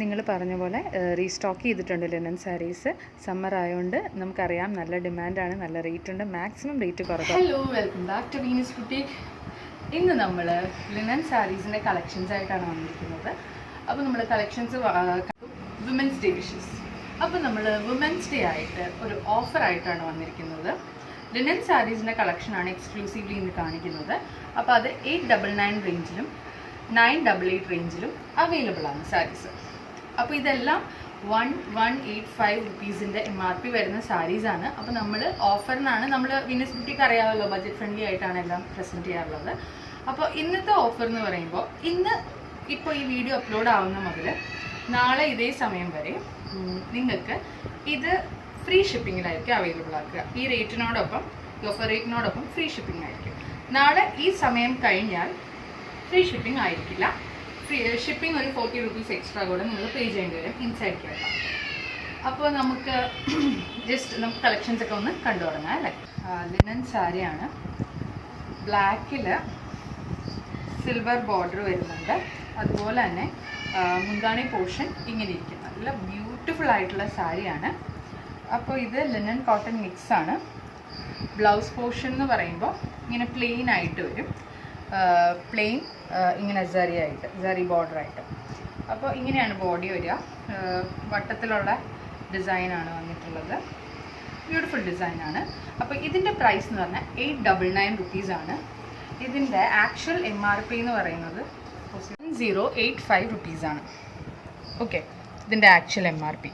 നിങ്ങൾ പറഞ്ഞ പോലെ റീസ്റ്റോക്ക് ചെയ്തിട്ടുണ്ട് ലിനൻ സാരീസ്. സമ്മർ ആയതുകൊണ്ട് നമുക്കറിയാം നല്ല ഡിമാൻഡാണ് നല്ല റേറ്റ് ഉണ്ട് മാക്സിമം റേറ്റ് കുറവ്. Hello welcome back to Venus കുട്ടി ഇന്ന് നമ്മൾ ലിനൻ സാരീസിന്റെ കളക്ഷൻസ് ആയിട്ടാണ് വന്നിരിക്കുന്നത്. അപ്പോൾ നമ്മൾ കളക്ഷൻസ് വുമൻസ് ഡേ വിഷസ് അപ്പോൾ നമ്മൾ വുമൻസ് ഡേ ആയിട്ട് ഒരു ഓഫർ ആയിട്ടാണ് വന്നിരിക്കുന്നത്. ലിനൻ സാരീസിന്റെ കളക്ഷനാണ് എക്സ്ക്ലൂസീവ്ലി ഇന്ന് കാണിക്കുന്നത്. അപ്പോൾ അത് എയ്റ്റ് ഡബിൾ നയൻ റേഞ്ചിലും നയൻ ഡബിൾ എയ്റ്റ് റേഞ്ചിലും അവൈലബിൾ ആണ് സാരീസ്. അപ്പോൾ ഇതെല്ലാം വൺ വൺ എയ്റ്റ് ഫൈവ് റുപ്പീസിന്റെ എം ആർ പി വരുന്ന സാരീസാണ് അപ്പോൾ നമ്മൾ ഓഫറിനാണ് നമ്മൾ വിനസ് ബുട്ടിക്ക് അറിയാമല്ലോ ബഡ്ജറ്റ് ഫ്രണ്ട്ലി ആയിട്ടാണ് എല്ലാം പ്രസന്റ് ചെയ്യാറുള്ളത്. അപ്പോൾ ഇന്നത്തെ ഓഫർ എന്ന് പറയുമ്പോൾ ഇന്ന് ഇപ്പോൾ ഈ വീഡിയോ അപ്ലോഡ് ആവുന്ന മുതൽ നാളെ ഇതേ സമയം വരെ നിങ്ങൾക്ക് ഇത് ഫ്രീ ഷിപ്പിങ്ങിലായിരിക്കും അവൈലബിൾ ആക്കുക. ഈ റേറ്റിനോടൊപ്പം ഈ ഓഫർ റേറ്റിനോടൊപ്പം ഫ്രീ ഷിപ്പിംഗ് ആയിരിക്കും. നാളെ ഈ സമയം കഴിഞ്ഞാൽ ഫ്രീ ഷിപ്പിംഗ് ആയിരിക്കില്ല. ഷിപ്പിംഗ് ഒരു ഫോർട്ടി റുപ്പീസ് എക്സ്ട്രാ കൂടെ നിങ്ങൾ പേ ചെയ്യേണ്ടി വരും ഇൻസൈഡ് കേട്ടോ അപ്പോൾ നമുക്ക് ജസ്റ്റ് നമുക്ക് കളക്ഷൻസ് ഒക്കെ ഒന്ന് കണ്ടു തുടങ്ങാം അല്ലേ? ലിനൻ സാരിയാണ് ബ്ലാക്കിൽ സിൽവർ ബോർഡർ വരുന്നുണ്ട്. അതുപോലെ തന്നെ മുന്താണി പോർഷൻ ഇങ്ങനെ ഇരിക്കും നല്ല ബ്യൂട്ടിഫുൾ ആയിട്ടുള്ള സാരിയാണ് അപ്പോൾ ഇത് ലിനൻ കോട്ടൺ മിക്സ് ആണ്. ബ്ലൗസ് പോർഷൻ എന്ന് പറയുമ്പോൾ ഇങ്ങനെ പ്ലെയിൻ ആയിട്ട് വരും. പ്ലെയിൻ ഇങ്ങനെ ജറി ആയിട്ട് ജറി ബോർഡർ ആയിട്ട് അപ്പോൾ ഇങ്ങനെയാണ് ബോഡി വരിക. വട്ടത്തിലുള്ള ഡിസൈനാണ് വന്നിട്ടുള്ളത്. ബ്യൂട്ടിഫുൾ ഡിസൈനാണ് അപ്പോൾ ഇതിന്റെ പ്രൈസ് എന്ന് പറഞ്ഞാൽ എയ്റ്റ് ഡബിൾ നയൻ റുപ്പീസാണ് ഇതിന്റെ ആക്ച്വൽ എം ആർ പി എന്ന് പറയുന്നത് സീറോ എയ്റ്റ് ഫൈവ് റുപ്പീസാണ് ഓക്കെ ഇതിന്റെ ആക്ച്വൽ എം ആർ പി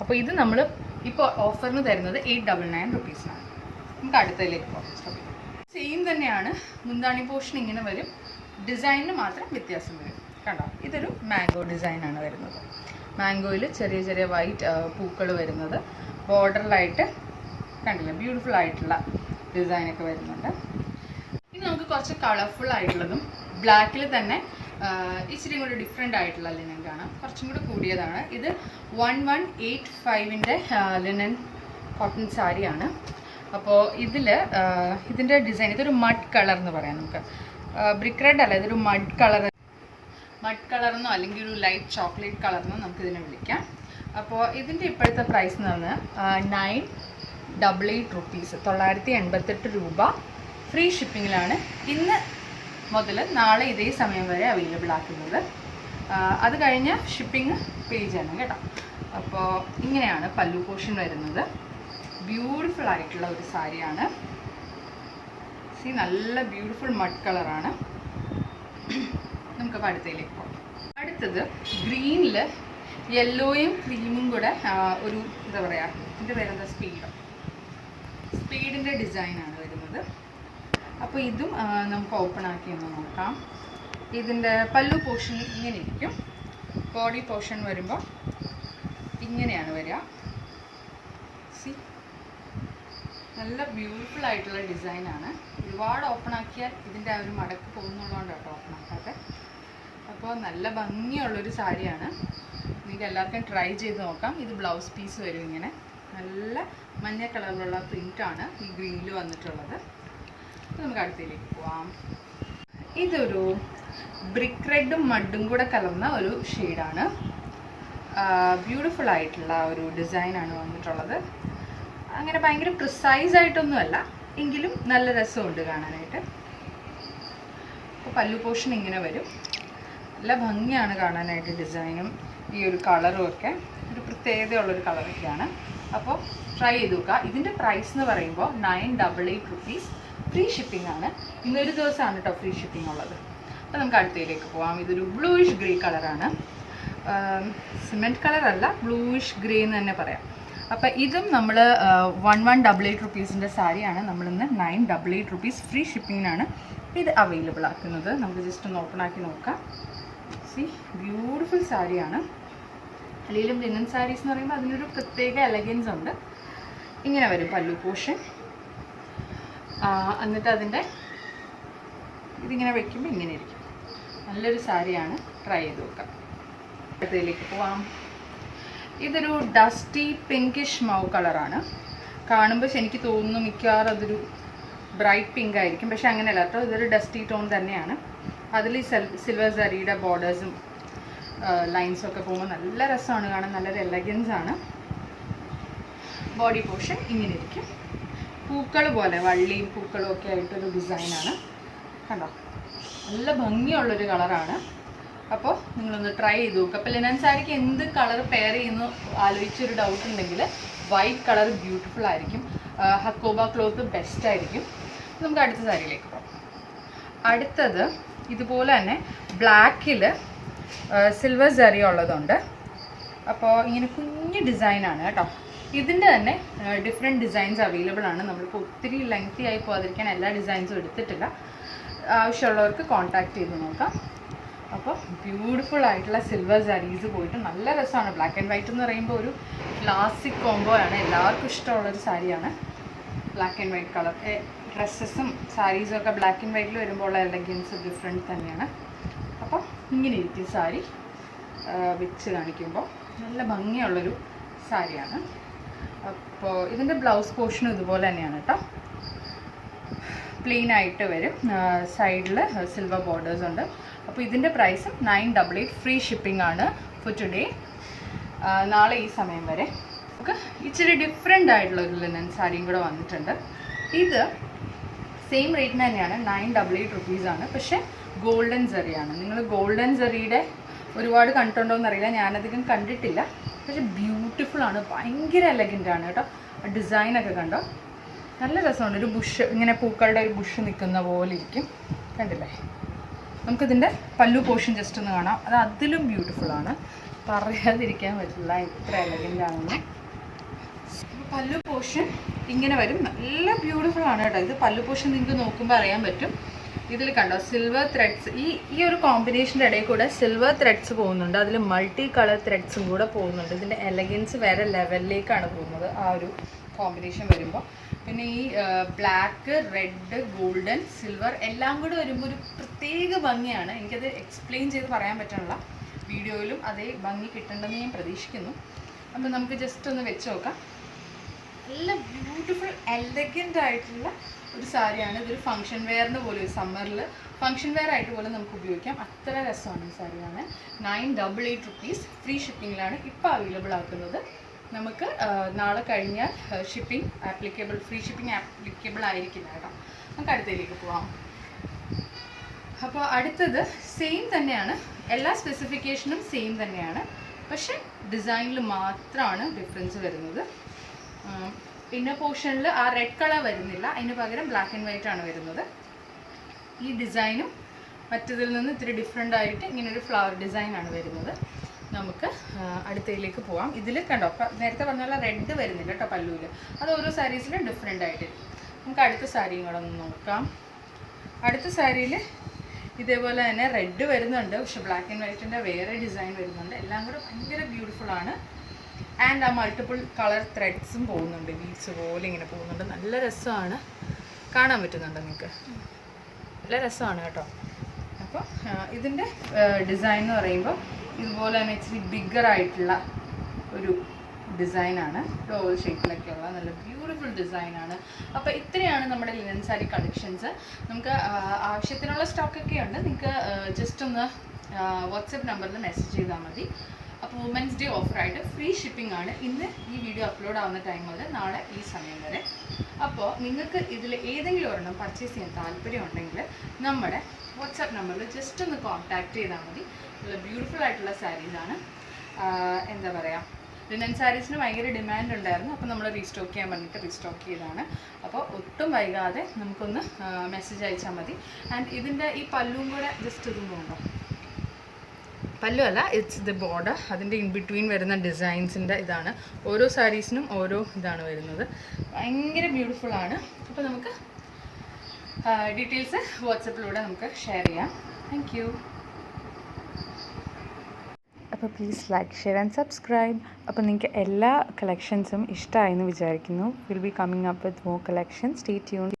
അപ്പോൾ ഇത് നമ്മൾ ഇപ്പോൾ ഓഫറിന് തരുന്നത് എയ്റ്റ് ഡബിൾ നയൻ റുപ്പീസിനാണ് നമുക്ക് അടുത്തതിലേക്ക് പോകാം. സെയിം തന്നെയാണ്. മുന്താണി പോർഷൻ ഇങ്ങനെ വരും. ഡിസൈനിന് മാത്രം വ്യത്യാസം വരും. കണ്ടോ? ഇതൊരു മാംഗോ ഡിസൈനാണ് വരുന്നത്. മാംഗോയിൽ ചെറിയ ചെറിയ വൈറ്റ് പൂക്കൾ വരുന്നത്. ബോർഡറിലായിട്ട് കണ്ടില്ല? ബ്യൂട്ടിഫുൾ ആയിട്ടുള്ള ഡിസൈനൊക്കെ വരുന്നുണ്ട്. ഇനി നമുക്ക് കുറച്ച് കളർഫുൾ ആയിട്ടുള്ളതും ബ്ലാക്കിൽ തന്നെ ഇച്ചിരി കൂടി ഡിഫറെന്റ് ആയിട്ടുള്ള ലിനൻ കാണാം. കുറച്ചും കൂടി കൂടിയതാണ്. ഇത് വൺ വൺ എയ്റ്റ് ഫൈവിന്റെ ലിനൻ കോട്ടൺ സാരിയാണ് അപ്പോൾ ഇതിൽ ഇതിന്റെ ഡിസൈൻ ഇതൊരു മഡ് കളർ എന്ന് പറയാം നമുക്ക്. ബ്രിക്ക് റെഡ് അല്ല ഇതൊരു മഡ് കളർ മഡ് കളർന്നോ അല്ലെങ്കിൽ ഒരു ലൈറ്റ് ചോക്ലേറ്റ് കളർന്നോ നമുക്ക് ഇതിനെ വിളിക്കാം. അപ്പോൾ ഇതിന്റെ ഇപ്പോഴത്തെ പ്രൈസ് എന്ന് പറഞ്ഞാൽ നയൻ ഡബിൾ എയ്റ്റ് റുപ്പീസ് തൊള്ളായിരത്തി എൺപത്തെട്ട് രൂപ. ഫ്രീ ഷിപ്പിങ്ങിലാണ് ഇന്ന് മുതൽ നാളെ ഇതേ സമയം വരെ അവൈലബിൾ ആക്കുന്നത്. അത് കഴിഞ്ഞ് ഷിപ്പിംഗ് പേ ചെയ്യണം കേട്ടോ. അപ്പോൾ ഇങ്ങനെയാണ് പല്ലു പോഷൻ വരുന്നത്. ബ്യൂട്ടിഫുൾ ആയിട്ടുള്ള ഒരു സാരിയാണ്. സി നല്ല ബ്യൂട്ടിഫുൾ മഡ് കളറാണ് നമുക്ക് അടുത്തയിലേക്ക് പോകാം. അടുത്തത് ഗ്രീനിൽ യെല്ലോയും ക്രീമും കൂടെ ഒരു എന്താ പറയുക ഇതിന്റെ പേരെന്താ? സ്പീഡ്. സ്പീഡിന്റെ ഡിസൈനാണ് വരുന്നത്. അപ്പോൾ ഇതും നമുക്ക് ഓപ്പൺ ആക്കി ഒന്ന് നോക്കാം. ഇതിന്റെ പല്ലു പോർഷൻ ഇങ്ങനെ ഇരിക്കും. ബോഡി പോർഷൻ വരുമ്പോൾ ഇങ്ങനെയാണ് വരിക. സി നല്ല ബ്യൂട്ടിഫുൾ ആയിട്ടുള്ള ഡിസൈനാണ് ഒരുപാട് ഓപ്പൺ ആക്കിയാൽ ഇതിന്റെ ആ ഒരു മടക്ക് പോകുന്നുള്ളതുകൊണ്ട് കേട്ടോ ഓപ്പൺ ആക്കാതെ അപ്പോൾ നല്ല ഭംഗിയുള്ളൊരു സാരിയാണ്. നിങ്ങൾക്ക് എല്ലാവർക്കും ട്രൈ ചെയ്ത് നോക്കാം. ഇത് ബ്ലൗസ് പീസ് വരും ഇങ്ങനെ. നല്ല മഞ്ഞ കളറിലുള്ള പ്രിന്റാണ് ഈ ഗ്രീനിൽ വന്നിട്ടുള്ളത്. അപ്പോൾ നമുക്ക് അടുത്തതിലേക്ക് പോവാം. ഇതൊരു ബ്രിക്ക് റെഡും മഡും കൂടെ കലർന്ന ഒരു ഷെയ്ഡാണ് ബ്യൂട്ടിഫുൾ ആയിട്ടുള്ള ഒരു ഡിസൈനാണ് വന്നിട്ടുള്ളത്. അങ്ങനെ ഭയങ്കര പ്രിസൈസ് ആയിട്ടൊന്നുമല്ല. എങ്കിലും നല്ല രസമുണ്ട് കാണാനായിട്ട്. അപ്പോൾ പല്ലു പോഷൻ ഇങ്ങനെ വരും. നല്ല ഭംഗിയാണ് കാണാനായിട്ട് ഡിസൈനും. ഈ ഒരു കളറും ഒക്കെ. ഒരു പ്രത്യേകതയുള്ളൊരു കളറൊക്കെയാണ് അപ്പോൾ ട്രൈ ചെയ്ത് നോക്കുക. ഇതിന്റെ പ്രൈസ് എന്ന് പറയുമ്പോൾ nine double eight rupees free shipping ആണ്. ഇന്നൊരു ദിവസമാണ് കേട്ടോ ഫ്രീ ഷിപ്പിംഗ് ഉള്ളത്. അപ്പോൾ നമുക്ക് അടുത്തയിലേക്ക് പോവാം. ഇതൊരു ബ്ലൂയിഷ് ഗ്രേ കളറാണ്. സിമെന്റ് കളറല്ല ബ്ലൂയിഷ് ഗ്രേ എന്ന് തന്നെ പറയാം. അപ്പോൾ ഇതും നമ്മൾ വൺ വൺ ഡബിൾ എയ്റ്റ് റുപ്പീസിന്റെ സാരിയാണ്. നമ്മളിന്ന് nine double eight rupees free ഷിപ്പിങ്ങിനാണ് ഇത് അവൈലബിൾ ആക്കുന്നത്. നമുക്ക് ജസ്റ്റ് ഒന്ന് ഓപ്പൺ ആക്കി നോക്കാം. സി ബ്യൂട്ടിഫുൾ സാരിയാണ്. അല്ലെങ്കിലും ലിനൻ സാരീസ് എന്ന് പറയുമ്പോൾ അതിനൊരു പ്രത്യേക എലഗൻസ് ഉണ്ട്. ഇങ്ങനെ വരും പല്ലു പോഷൻ എന്നിട്ട് അതിന്റെ ഇതിങ്ങനെ വെക്കുമ്പോൾ ഇങ്ങനെ ഇരിക്കും. നല്ലൊരു സാരിയാണ്. ട്രൈ ചെയ്ത് നോക്കാം. അടുത്തതിലേക്ക് പോവാം. ഇതൊരു ഡസ്റ്റി പിങ്കിഷ് മൗ കളറാണ് കാണുമ്പോൾ എനിക്ക് തോന്നുന്നു മിക്കവാറും അതൊരു ബ്രൈറ്റ് പിങ്ക് ആയിരിക്കും. പക്ഷെ അങ്ങനെയല്ല കേട്ടോ ഇതൊരു ഡസ്റ്റി ടോൺ തന്നെയാണ്. അതിൽ ഈ സിൽവർ സരിയുടെ ബോർഡേഴ്സും ലൈൻസും ഒക്കെ പോകുമ്പോൾ നല്ല രസമാണ് കാണാൻ നല്ലൊരു എലഗൻസ് ആണ്. ബോഡി പോർഷൻ ഇങ്ങനെ ഇരിക്കും. പൂക്കൾ പോലെ വള്ളിയും പൂക്കളും ഒക്കെ ആയിട്ടൊരു ഡിസൈനാണ് കണ്ടോ? നല്ല ഭംഗിയുള്ളൊരു കളറാണ് അപ്പോൾ നിങ്ങളൊന്ന് ട്രൈ ചെയ്ത് നോക്കുക അപ്പോൾ ലിനൻ സാരിക്ക് എന്ത് കളർ പെയർ ചെയ്യുന്നു ആലോചിച്ചൊരു ഡൗട്ട് ഉണ്ടെങ്കിൽ വൈറ്റ് കളർ ബ്യൂട്ടിഫുൾ ആയിരിക്കും. ഹക്കോബ ക്ലോത്ത് ബെസ്റ്റ് ആയിരിക്കും. നമുക്ക് അടുത്ത സാരിയിലേക്ക് പോകാം. അടുത്തത് ഇതുപോലെ തന്നെ ബ്ലാക്കിൽ സിൽവർ സെറി ഉള്ളതുണ്ട്. അപ്പോൾ ഇങ്ങനെ കുഞ്ഞ് ഡിസൈനാണ് കേട്ടോ. ഇതിന്റെ തന്നെ ഡിഫറെന്റ് ഡിസൈൻസ് അവൈലബിൾ ആണ്. നമ്മളിപ്പോൾ ഒത്തിരി ലെങ്തി ആയി പോകാതിരിക്കാൻ എല്ലാ ഡിസൈൻസും എടുത്തിട്ടില്ല. ആവശ്യമുള്ളവർക്ക് കോൺടാക്ട് ചെയ്ത് നോക്കാം. അപ്പോൾ ബ്യൂട്ടിഫുൾ ആയിട്ടുള്ള സിൽവർ സാരീസ് പോയിട്ട് നല്ല രസമാണ്. ബ്ലാക്ക് ആൻഡ് വൈറ്റ് എന്ന് പറയുമ്പോൾ ഒരു ക്ലാസിക് കോംബോ ആണ്. എല്ലാവർക്കും ഇഷ്ടമുള്ളൊരു സാരിയാണ്. ബ്ലാക്ക് ആൻഡ് വൈറ്റ് കളർ ഡ്രസ്സസും സാരീസും ഒക്കെ ബ്ലാക്ക് ആൻഡ് വൈറ്റിൽ വരുമ്പോൾ ഉള്ള എലഗൻസ് ഡിഫറെന്റ് തന്നെയാണ്. അപ്പോൾ ഇങ്ങനെ ഇരിക്കും സാരി വെച്ച് കാണിക്കുമ്പോൾ. നല്ല ഭംഗിയുള്ളൊരു സാരിയാണ്. അപ്പോൾ ഇതിന്റെ ബ്ലൗസ് പോർഷനും ഇതുപോലെ തന്നെയാണ് കേട്ടോ. പ്ലെയിൻ ആയിട്ട് വരും. സൈഡിൽ സിൽവർ ബോർഡേഴ്സ് ഉണ്ട്. അപ്പോൾ ഇതിന്റെ പ്രൈസും nine double eight free shipping ആണ് ഫോർ ടുഡേ നാളെ ഈ സമയം വരെ. നമുക്ക് ഇച്ചിരി ഡിഫറെന്റ് ആയിട്ടുള്ള ഒരു ലിനൻ സാരിയും കൂടെ വന്നിട്ടുണ്ട്. ഇത് സെയിം റേറ്റിന് തന്നെയാണ് നയൻ ഡബിൾ എയ്റ്റ് റുപ്പീസാണ് പക്ഷേ ഗോൾഡൻ സെറിയാണ് നിങ്ങൾ ഗോൾഡൻ സെറിയുടെ ഒരുപാട് കണ്ടിട്ടുണ്ടോ എന്നറിയില്ല. ഞാനധികം കണ്ടിട്ടില്ല. പക്ഷെ ബ്യൂട്ടിഫുൾ ആണ്. ഭയങ്കര എലഗന്റ് ആണ് കേട്ടോ. ഡിസൈനൊക്കെ കണ്ടോ? നല്ല രസമുണ്ട് ഒരു ബുഷ് ഇങ്ങനെ പൂക്കളുടെ ഒരു ബുഷ് നിൽക്കുന്ന പോലെ ഇരിക്കും. കണ്ടില്ലേ? നമുക്കിതിന്റെ പല്ലു പോർഷൻ ജസ്റ്റ് ഒന്ന് കാണാം. അത് അതിലും ബ്യൂട്ടിഫുൾ ആണ്. പറയാതിരിക്കാൻ പറ്റില്ല ഇത്ര എലഗന്റ് ആണെന്ന് പല്ലു പോർഷൻ ഇങ്ങനെ വരും. നല്ല ബ്യൂട്ടിഫുൾ ആണ് കേട്ടോ. ഇത് പല്ലു പോർഷൻ നിങ്ങൾക്ക് നോക്കുമ്പോൾ അറിയാൻ പറ്റും. ഇതിൽ കണ്ടോ സിൽവർ ത്രെഡ്സ് ഈ ഈ ഒരു കോമ്പിനേഷന്റെ ഇടയിൽ കൂടെ സിൽവർ ത്രെഡ്സ് പോകുന്നുണ്ട്. അതിൽ മൾട്ടി കളർ ത്രെഡ്സും കൂടെ പോകുന്നുണ്ട്. ഇതിന്റെ എലഗൻസ് വേറെ ലെവലിലേക്കാണ് പോകുന്നത്. ആ ഒരു കോമ്പിനേഷൻ വരുമ്പോൾ പിന്നെ ഈ ബ്ലാക്ക് റെഡ് ഗോൾഡൻ സിൽവർ എല്ലാം കൂടെ വരുമ്പോൾ ഒരു പ്രത്യേക ഭംഗിയാണ്. എനിക്കത് എക്സ്പ്ലെയിൻ ചെയ്ത് പറയാൻ പറ്റാനുള്ള വീഡിയോയിലും അതേ ഭംഗി കിട്ടേണ്ടെന്ന് ഞാൻ പ്രതീക്ഷിക്കുന്നു. അപ്പം നമുക്ക് ജസ്റ്റ് ഒന്ന് വെച്ച് നോക്കാം. നല്ല ബ്യൂട്ടിഫുൾ എലഗന്റ് ആയിട്ടുള്ള ഒരു സാരിയാണ്. ഇതൊരു ഫംഗ്ഷൻ വെയറിന് ഒരു സമ്മറിൽ ഫംഗ്ഷൻ വെയർ ആയിട്ട് പോലും നമുക്ക് ഉപയോഗിക്കാം. അത്ര രസമാണ് ഈ സാരിയാണ് nine double eight rupees free ഷിപ്പിങ്ങിലാണ് ഇപ്പോൾ അവൈലബിൾ ആക്കുന്നത്. നമുക്ക് നാളെ കഴിഞ്ഞാൽ shipping applicable free shipping applicable ആയിരിക്കില്ല കേട്ടോ. നമുക്ക് അടുത്തതിലേക്ക് പോവാം. അപ്പോൾ അടുത്തത് സെയിം തന്നെയാണ്. എല്ലാ സ്പെസിഫിക്കേഷനും സെയിം തന്നെയാണ്. പക്ഷെ ഡിസൈനിൽ മാത്രമാണ് ഡിഫറൻസ് വരുന്നത്. ഇന്നർ പോർഷനിൽ ആ റെഡ് കളർ വരുന്നില്ല. അതിന് പകരം ബ്ലാക്ക് ആൻഡ് വൈറ്റ് ആണ് വരുന്നത്. ഈ ഡിസൈനും മറ്റതിൽ നിന്ന് ഇത്തിരി ഡിഫറെന്റ് ആയിട്ട് ഇങ്ങനൊരു ഫ്ലവർ ഡിസൈനാണ് വരുന്നത്. നമുക്ക് അടുത്തതിലേക്ക് പോവാം. ഇതിൽ കണ്ടോ നേരത്തെ പറഞ്ഞ പോലെ റെഡ് വരുന്നില്ല കേട്ടോ പല്ലുവിൽ അത് ഓരോ സാരീസിലും ഡിഫറെന്റ് ആയിട്ടിരിക്കും നമുക്ക് അടുത്ത സാരിയും കൂടെ നോക്കാം. അടുത്ത സാരിയിൽ ഇതേപോലെ തന്നെ റെഡ് വരുന്നുണ്ട്. പക്ഷെ ബ്ലാക്ക് ആൻഡ് വൈറ്റിന്റെ വേറെ ഡിസൈൻ വരുന്നുണ്ട്. എല്ലാം കൂടെ ഭയങ്കര ബ്യൂട്ടിഫുൾ ആണ്. ആൻഡ് ആ മൾട്ടിപ്പിൾ കളർ ത്രെഡ്സും പോകുന്നുണ്ട്. ബീഡ്സ് പോലെ ഇങ്ങനെ പോകുന്നുണ്ട്. നല്ല രസമാണ്. കാണാൻ പറ്റുന്നുണ്ട് നിങ്ങൾക്ക്? നല്ല രസമാണ് കേട്ടോ. അപ്പോൾ ഇതിന്റെ ഡിസൈൻ എന്ന് പറയുമ്പോൾ ഇതുപോലെ തന്നെ ഇച്ചിരി ബിഗ്ഗർ ആയിട്ടുള്ള ഒരു ഡിസൈനാണ്. ഷേപ്പിലൊക്കെ ഉള്ള നല്ല ബ്യൂട്ടിഫുൾ ഡിസൈൻ ആണ് അപ്പോൾ ഇത്രയാണ് നമ്മുടെ ലിനൻ സാരി കളക്ഷൻസ് നമുക്ക് ആവശ്യത്തിനുള്ള ആവശ്യത്തിനുള്ള സ്റ്റോക്കൊക്കെ ഉണ്ട് നിങ്ങൾക്ക് ജസ്റ്റ് ഒന്ന് വാട്സപ്പ് നമ്പറിൽ മെസ്സേജ് ചെയ്താൽ മതി. അപ്പോൾ വുമൻസ് ഡേ ഓഫറായിട്ട് ഫ്രീ ഷിപ്പിംഗ് ആണ്. ഇന്ന് ഈ വീഡിയോ അപ്ലോഡ് ആവുന്ന ടൈം മുതൽ നാളെ ഈ സമയം വരെ. അപ്പോൾ നിങ്ങൾക്ക് ഇതിൽ ഏതെങ്കിലും ഒരെണ്ണം പർച്ചേസ് ചെയ്യാൻ താല്പര്യം ഉണ്ടെങ്കിൽ നമ്മുടെ വാട്സാപ്പ് നമ്പറിൽ ജസ്റ്റ് ഒന്ന് കോൺടാക്റ്റ് ചെയ്താൽ മതി. നല്ല ബ്യൂട്ടിഫുൾ ആയിട്ടുള്ള സാരീസാണ് എന്താ പറയുക ലിനൻ സാരീസിന് ഭയങ്കര ഡിമാൻഡ് ഉണ്ടായിരുന്നു. അപ്പോൾ നമ്മൾ റീസ്റ്റോക്ക് ചെയ്യാൻ വേണ്ടിയിട്ട് റീസ്റ്റോക്ക് ചെയ്തതാണ്. അപ്പോൾ ഒട്ടും വൈകാതെ നമുക്കൊന്ന് മെസ്സേജ് അയച്ചാൽ മതി. ആൻഡ് ഇതിന്റെ ഈ പല്ലും കൂടെ ജസ്റ്റ് ഇതും ഉണ്ടോ പല്ലു അല്ല ഇറ്റ്സ് ദി ബോർഡർ അതിന്റെ ഇൻ ബിറ്റ്വീൻ വരുന്ന ഡിസൈൻസിന്റെ ഇതാണ്. ഓരോ സാരീസിനും ഓരോ ഇതാണ് വരുന്നത്. ഭയങ്കര ബ്യൂട്ടിഫുൾ ആണ്. അപ്പോൾ നമുക്ക് ഡീറ്റെയിൽസ് വാട്സപ്പിലൂടെ നമുക്ക് ഷെയർ ചെയ്യാം. താങ്ക് അപ്പോൾ please like share and subscribe അപ്പോൾ നിങ്ങൾക്ക് എല്ലാ കളക്ഷൻസും ഇഷ്ടമായെന്ന് വിചാരിക്കുന്നു. Will be coming up with more collection stay tune